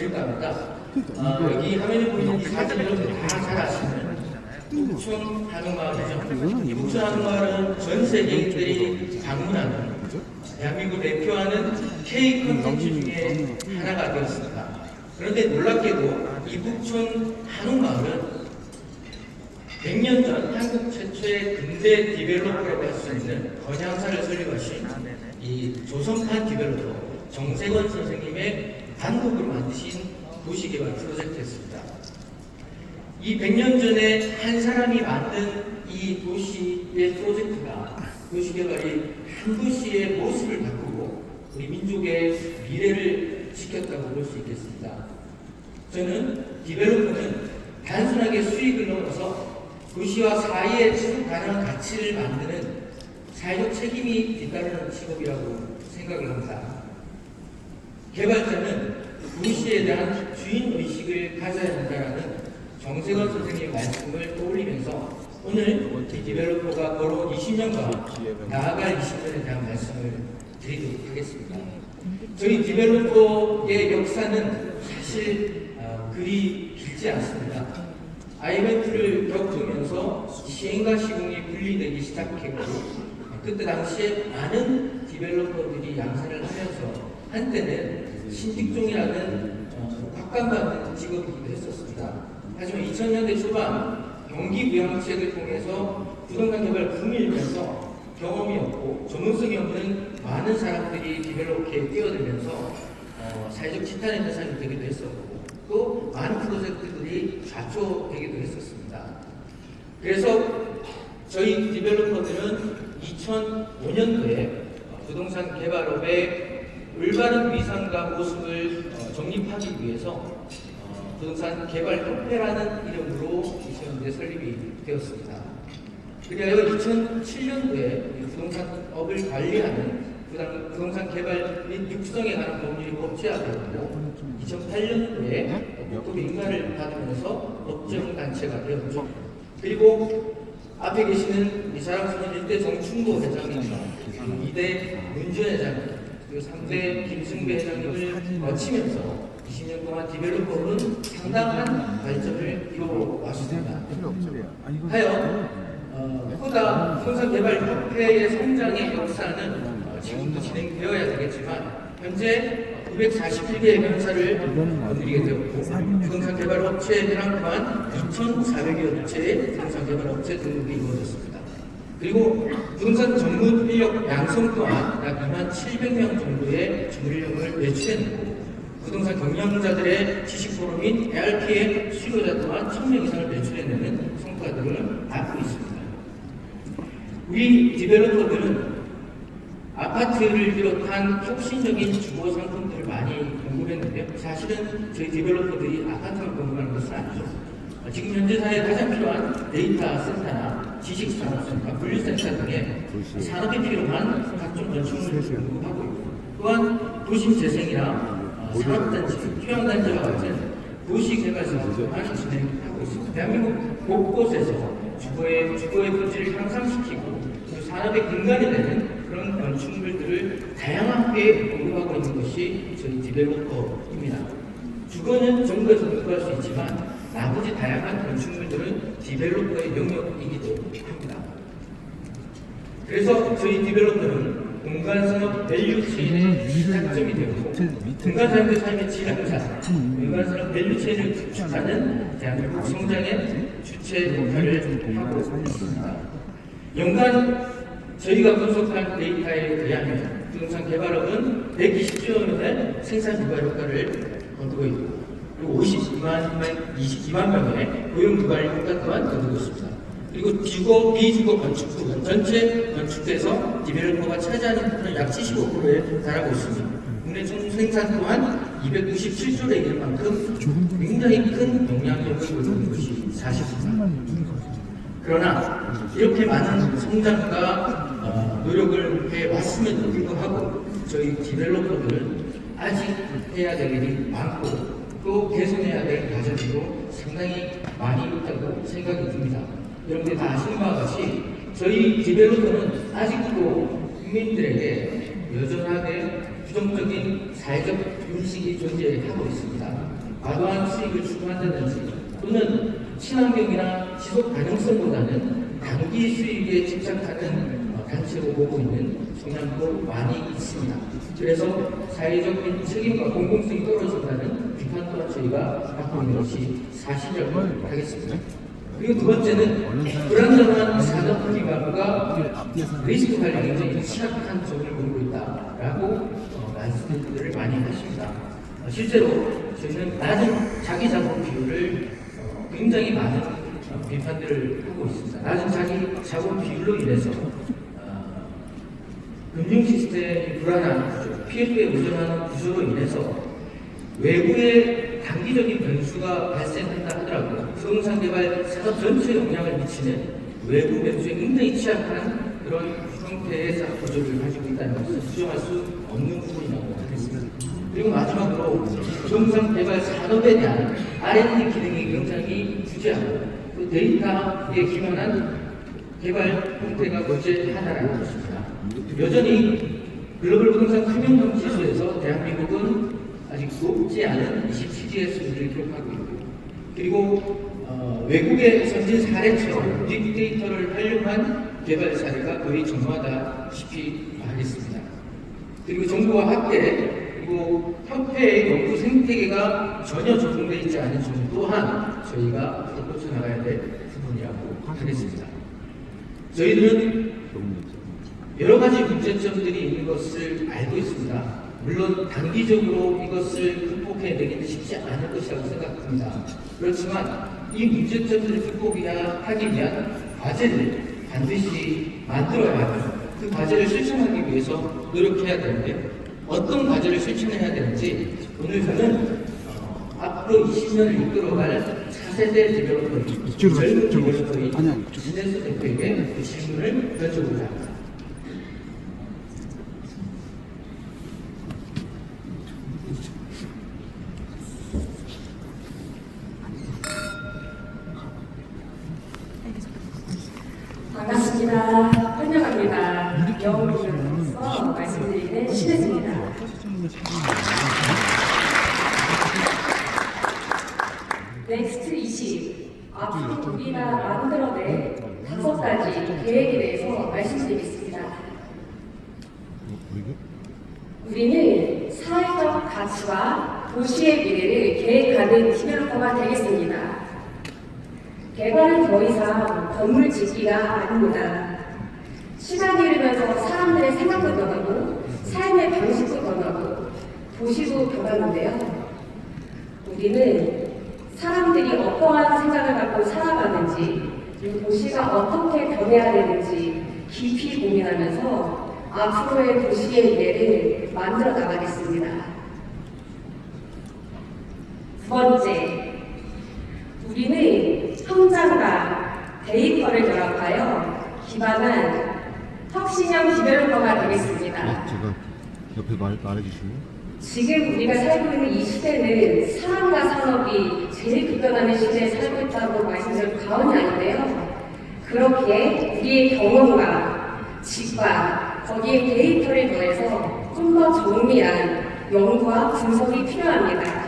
일답니다. 아, 여기 화면에 보이는 이 사진을 다잘 아시는 북촌 한옥마을이죠. 이 북촌 한옥마을은 전 세계인들이 방문하는 대한민국 대표하는 K 콘텐츠 중에 하나가 되었습니다. 그런데 놀랍게도 이 북촌 한옥마을은 100년 전 한국 최초의 근대 디벨로퍼라고 할 수 있는 건양사를 설립하신 이 조선판 디벨로퍼 정세권 선생님의 단독으로 만드신 도시개발 프로젝트였습니다. 이 100년 전에 한 사람이 만든 이 도시의 프로젝트가 도시개발이 한 도시의 모습을 바꾸고 우리 민족의 미래를 지켰다고 볼 수 있겠습니다. 저는 디벨로퍼는 단순하게 수익을 넘어서 도시와 사이에 지속 가능한 가치를 만드는 사회적 책임이 뒤따르는 직업이라고 생각을 합니다. 개발자는 도시에 대한 주인 의식을 가져야 한다는 정세건 선생님의 말씀을 떠올리면서 오늘 이 디벨로퍼가 걸어온 20년과 나아갈 20년에 대한 말씀을 드리도록 하겠습니다. 저희 디벨로퍼의 역사는 사실 어, 그리 길지 않습니다. IMF를 겪으면서 시행과 시공이 분리되기 시작했고 그때 당시에 많은 디벨로퍼들이 양산을 하면서 한때는 신직종이라는 어, 각광받는 직업이기도 했었습니다. 하지만 2000년대 초반 경기 부양책을 통해서 부동산 개발 붐이 일면서 경험이 없고 전문성이 없는 많은 사람들이 디벨로퍼에 뛰어들면서 어, 사회적 지탄의 대상이 되기도 했었고 또 많은 프로젝트들이 좌초되기도 했었습니다. 그래서 저희 디벨로퍼들은 2005년도에 부동산 개발업의 올바른 위상과 모습을 어, 정립하기 위해서 어, 부동산 개발 협회라는 이름으로 2000년도에 설립이 되었습니다. 그리하여 2007년도에 부동산업을 관리하는 부동산 개발 및 육성에 관한 법률이 법제화되었고 2008년도에 국토부 인가를 받으면서 법정 단체가 되었죠. 그리고 앞에 계시는 이 사랑스러운 일대 정충고 회장님과 그리고 2대 문준 회장님 그리고 3대 김승배 회장님을 거치면서 20년 동안 디벨로퍼는 상당한 발전을 이뤄왔습니다. 하여 어, 보다 부동산 개발 협회의 성장의 역사는 어, 지금도 진행되어야 되겠지만 현재 941개의 변사를 건드리게 되었고 부동산 개발 업체랑 또한 2,400여 채의 부동산 개발 업체 등록이 이루어졌습니다. 그리고 부동산 전문 인력 양성 또한 약 2만 700명 정도의 전문 인력을 배출해내고 부동산 경영자들의 지식 포럼 및 ARP의 수요자 또한 1000명 이상을 배출해내는 성과들을 낳고 있습니다. 우리 디벨로퍼들은 아파트를 비롯한 혁신적인 주거 상품들을 많이 공급했는데요. 사실은 저희 디벨로퍼들이 아파트만 공급하는 것은 아니죠. 어, 지금 현재 사회에 가장 필요한 데이터 센터나 지식 산업센터, 분류센터 등의 산업에 필요한 각종 건축물을 공급하고 있고 또한 도심 재생이나 어, 산업단지, 휴양단지와 같은 도시 개발 사업을 많이 진행하고 있습니다. 대한민국 곳곳에서 주거의 주거의 품질을 향상시키고 그 산업의 근간이 되는 그런 건축물들을 다양하게 공급하고 있는 것이 저희 디벨로퍼입니다. 주거는 정부에서 공급할 수 있지만 나머지 다양한 건축물들은 디벨로퍼의 영역이기도 합니다. 그래서 저희 디벨로퍼는 공간산업 밸류 체인의 시작점이 되고 공간산업의 삶의 사 공간산업 밸류 체인을 구축하는 대한민국 성장의 주체 역할을 하고 있습니다. 연간 저희가 분석한 데이터에 의하면 부동산 개발업은 120조 원의 생산 유발 효과를 거두고 있고 그리고 52만, 22만 명의 고용 유발 효과 또한 거두고 있습니다. 그리고 주거, 비주거 건축 부분 전체 건축대에서 디벨로퍼가 차지하는 부분은 약 75%에 달하고 있습니다. 국내 총 생산 또한 297조에 이를 만큼 굉장히 큰 영향력을 보이는 것이 사실입니다. 그러나 이렇게 많은 성장과 어, 노력을 해왔음에도 불구하고 저희 디벨로퍼들은 아직 해야 될 일이 많고 또 개선해야 될 과정도 상당히 많이 있다고 생각이 듭니다. 여러분들이 다 아시는 바와 같이 저희 디벨로퍼는 아직도 국민들에게 여전하게 부정적인 사회적 금식이 존재하고 있습니다. 과도한 수익을 추구한다든지 또는 친환경이나 지속 가능성보다는 단기 수익에 집착하는 어, 단체로 보고 있는 성향도 많이 있습니다. 그래서 사회적인 책임과 공공성이 떨어진다는 비판 또한 저희가 갖고 있는 것이 사실이라고 하겠습니다. 그리고 두 번째는 불안정한 산업 기반과 리스크 관리 굉장히 취약한 점을 보이고 있다라고 어, 말씀들을 많이 하십니다. 어, 실제로 저희는 낮은 자기 자본 비율을 어, 굉장히 많은 어, 비판들을 하고 있습니다. 낮은 자기 자본 비율로 인해서 어, 금융 시스템이 불안한 구조, PF에 의존하는 구조로 인해서 외부의 단기적인 변수가 발생한다 하더라도 부동산 개발 산업 전체에 영향을 미치는 외부 변수에 굉장히 취약한 그런 형태의 산업 구조를 가지고 있다는 것을 수정할 수 없는 부분이라고 하겠습니다. 그리고 마지막으로 부동산 개발 산업에 대한 R&D 기능이 굉장히 부재하고 그 데이터에 기반한 개발 형태가 문제 하나라는 것입니다. 여전히 글로벌 부동산 금융 지수에서 대한민국은 아직 높지 않은 27지의 수준을 기록하고 있고 그리고 어, 외국의 선진 사례처럼 빅데이터를 활용한 개발 사례가 거의 전무하다시피 하겠습니다. 그리고 정부와 학계 그리고 협회의 연구 생태계가 전혀 조성되어 있지 않은 점 또한 저희가 고쳐 나가야 될 부분이라고 하겠습니다. 저희들은 여러 가지 문제점들이 있는 것을 알고 있습니다. 물론 단기적으로 이것을 극복해내기는 쉽지 않을 것이라고 생각합니다. 그렇지만 이 문제점들을 극복하기 위한 과제를 반드시 만들어야 하고 그 과제를 실천하기 위해서 노력해야 되는데 어떤 과제를 실천해야 되는지 오늘 저는 어, 앞으로 20년을 이끌어갈 4세대 디벨로퍼 이쪽으로 가세요, 젊은. 디벨로퍼인 이쪽으로. 신혜수 대표에게 그 질문을 여쭤보자 합니다. 환영합니다. 영웅으로서 말씀드리는 신혜수입니다. 넥스트 20 앞으로 우리가 만들어낼 다섯 가지 계획에 대해서 말씀드리겠습니다. 우리는 사회적 가치와 도시의 미래를 계획하는 디벨로퍼가 되겠습니다. 개발은 더 이상 건물 짓기가 아닙니다. 시간이 흐르면서 사람들의 생각도 변하고 삶의 방식도 변하고 도시도 변하는데요. 우리는 사람들이 어떠한 생각을 갖고 살아가는지 도시가 어떻게 변해야 되는지 깊이 고민하면서 앞으로의 도시의 미래를 만들어 나가겠습니다. 두 번째, 우리는 현장과 데이터를 결합하여 기반한 혁신형 디벨로퍼가 되겠습니다. 제가 옆에 말 말해주시면 지금 우리가 살고 있는 이 시대는 사람과 산업이 제일 급변하는 시대에 살고 있다고 말씀드려도 과언이 아닌데요. 그렇기에 우리의 경험과 직관, 거기에 데이터를 더해서 좀 더 정밀한 연구와 분석이 필요합니다.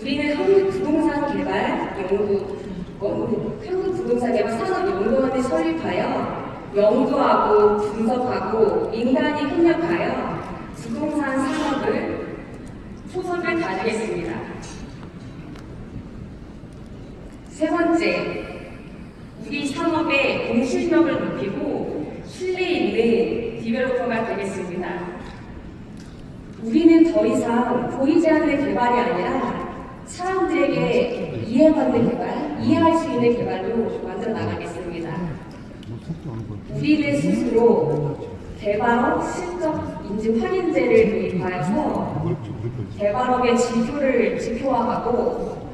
우리는 한국 부동산 개발 연구 원, 한국 부동산 개발 산업 연구원을 설립하여 연구하고 분석하고 인간이 협력하여 부동산 산업을 초석을 다지겠습니다. 세 번째, 우리 산업의 공실력을 높이고 신뢰 있는 디벨로퍼가 되겠습니다. 우리는 더 이상 보이지 않는 개발이 아니라 사람들에게 이해받는 개발, 이해할 수 있는 개발로 만들어 나가겠습니다. 우리는 스스로 개발업 실적 인증 확인제를 도입하여서 개발업의 지표를 지표화하고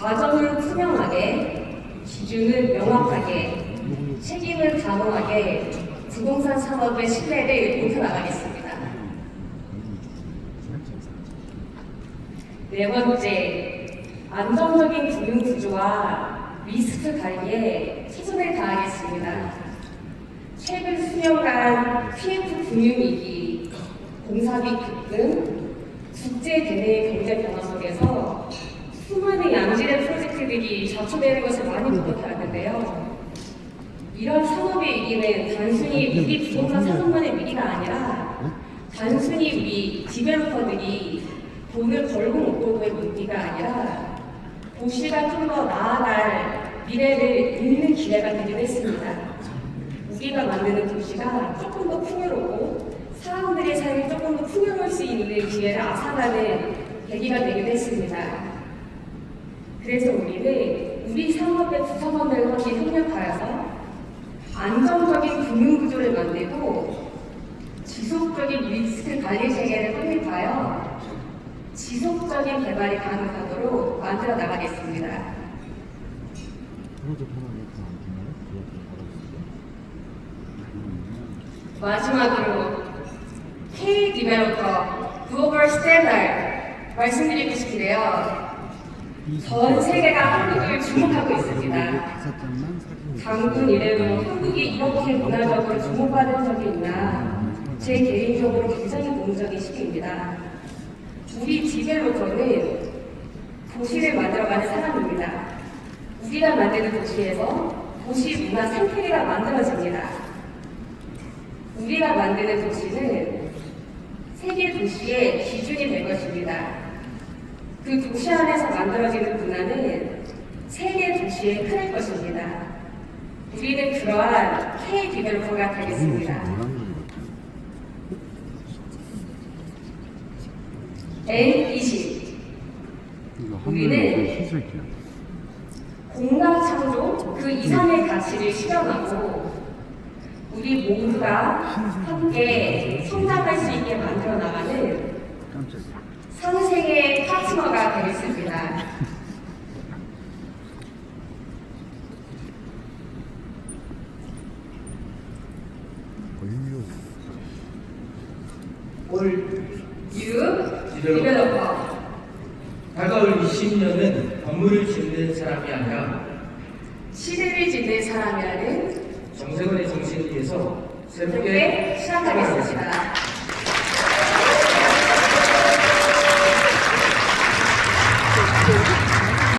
과정은 투명하게, 기준은 명확하게, 책임을 단호하게 부동산 산업의 신뢰를 높여나가겠습니다. 네 번째, 안정적인 금융 구조와 리스크 관리에 최선을 다하겠습니다. 최근 수년간 PF 금융위기, 공사비 급등, 국제 대내 경제 변화 속에서 수많은 양질의 프로젝트들이 자초되는 것을 많이 보게 되었는데요. 이런 산업의 위기는 단순히 우리 부동산 산업만의 위기가 아니라 단순히 우리 디벨로퍼들이 돈을 벌고 못 벌고의 위기가 아니라 도시가 좀 더 나아갈 미래를 잇는 기회가 되기도 했습니다. 우리가 만드는 도시가 조금 더 풍요롭고 사람들의 삶이 조금 더 풍요로울 수 있는 기회를 앗아가는 계기가 되기도 했습니다. 그래서 우리는 우리 산업의 구성원들과 함께 협력하여서 안정적인 금융구조를 만들고 지속적인 리스크 관리 체계를 확립하여 지속적인 개발이 가능하도록 만들어 나가겠습니다. 마지막으로 K 디벨로퍼 글로벌 스탠다드 말씀드리고 싶은데요. 전 세계가 한국을 주목하고 있습니다. 장군 이래로 한국이 이렇게 문화적으로 주목받은 적이 있나 제 개인적으로 굉장히 고무적인 시기입니다. 우리 디벨로퍼는 도시를 만들어가는 사람입니다. 우리가 만드는 도시에서 도시 문화 생태계가 만들어집니다. 우리가 만드는 도시는 세계 도시의 기준이 될 것입니다. 그 도시 안에서 만들어지는 문화는 세계 도시에 흐를 것입니다. 우리는 그러한 K 디벨로퍼가 되겠습니다. 노란 거 N20 이거 우리는. 공간 창조 그 이상의 가치를 실현하고 우리 모두가 함께 성장할 수 있게 만들어 나가는. 상생의 파트너가 되겠습니다. 올 유 디벨로퍼 다가올 20년은 건물을 짓는 사람이 아니라 시대를 짓는 사람이라는 정세원의 정신을 위해서 새롭게 시작하겠습니다.